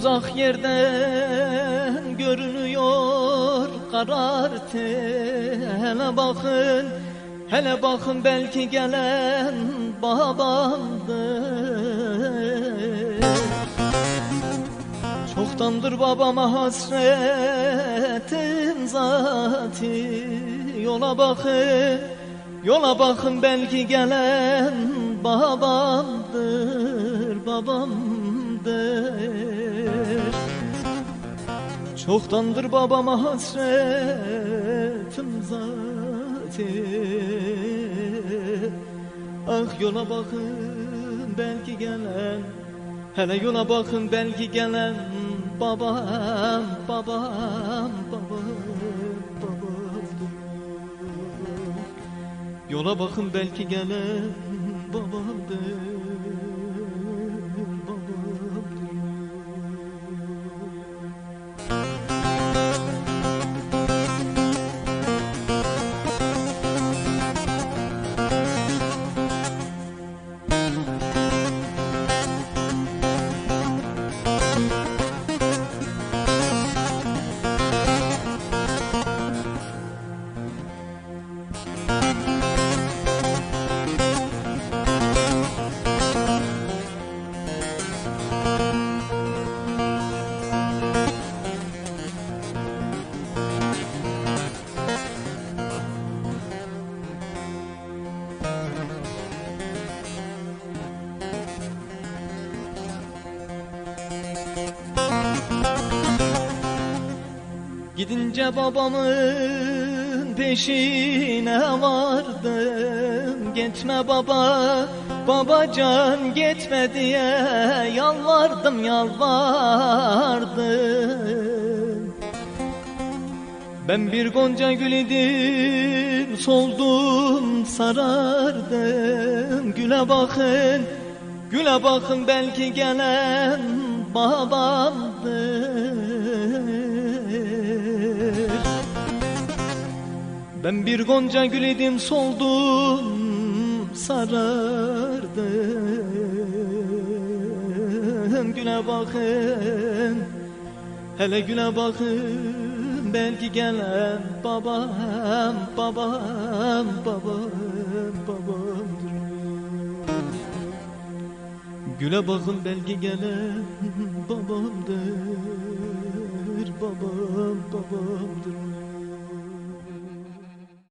Uzak yerden görünüyor karartı Hele bakın, hele bakın belki gelen babamdır. Çoktandır babama hasretin zati. Yola bakın, yola bakın belki gelen babamdır, babamdır Çoktandır babama hasretim zati Ah yola bakın belki gelen Hele yola bakın belki gelen babam, babam, babam, babamdır. Yola bakın belki gelen babamdır. Gidince babamın peşine vardım. Gitme baba, babacan gitme diye Yalvardım yalvardım. Ben bir gonca gül soldum sarardım. Güle bakın, güle bakın belki gelen babamdır Ben bir gonca gül soldum sarardım Güne bakın hele güne bakın. Belki gelen babam babam babam babamdır. Güle bakın belki gelen babamdır babam babamdır